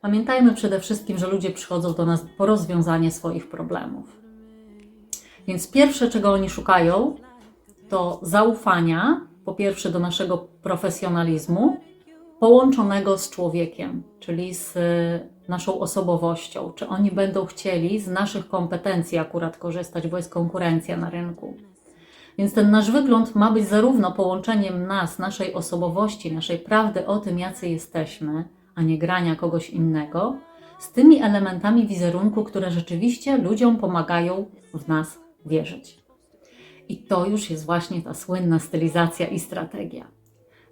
Pamiętajmy przede wszystkim, że ludzie przychodzą do nas po rozwiązanie swoich problemów. Więc pierwsze, czego oni szukają, to zaufania, po pierwsze do naszego profesjonalizmu, połączonego z człowiekiem, czyli z y, naszą osobowością. Czy oni będą chcieli z naszych kompetencji akurat korzystać, bo jest konkurencja na rynku. Więc ten nasz wygląd ma być zarówno połączeniem nas, naszej osobowości, naszej prawdy o tym, jacy jesteśmy, a nie grania kogoś innego, z tymi elementami wizerunku, które rzeczywiście ludziom pomagają w nas wierzyć. I to już jest właśnie ta słynna stylizacja i strategia.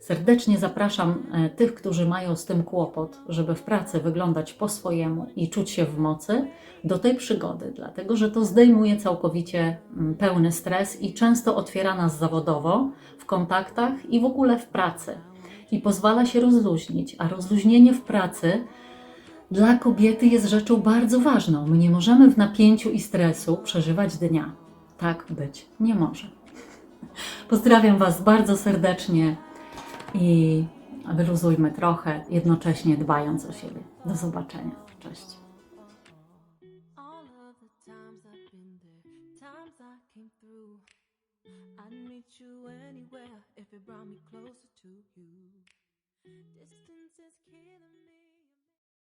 Serdecznie zapraszam e, tych, którzy mają z tym kłopot, żeby w pracy wyglądać po swojemu i czuć się w mocy, do tej przygody, dlatego że to zdejmuje całkowicie mm, pełny stres i często otwiera nas zawodowo, w kontaktach i w ogóle w pracy. I pozwala się rozluźnić, a rozluźnienie w pracy dla kobiety jest rzeczą bardzo ważną. My nie możemy w napięciu i stresu przeżywać dnia. Tak być nie może. Pozdrawiam Was bardzo serdecznie i wyluzujmy trochę, jednocześnie dbając o siebie. Do zobaczenia. Cześć. Anywhere if it brought me closer to you. Distance is killing me.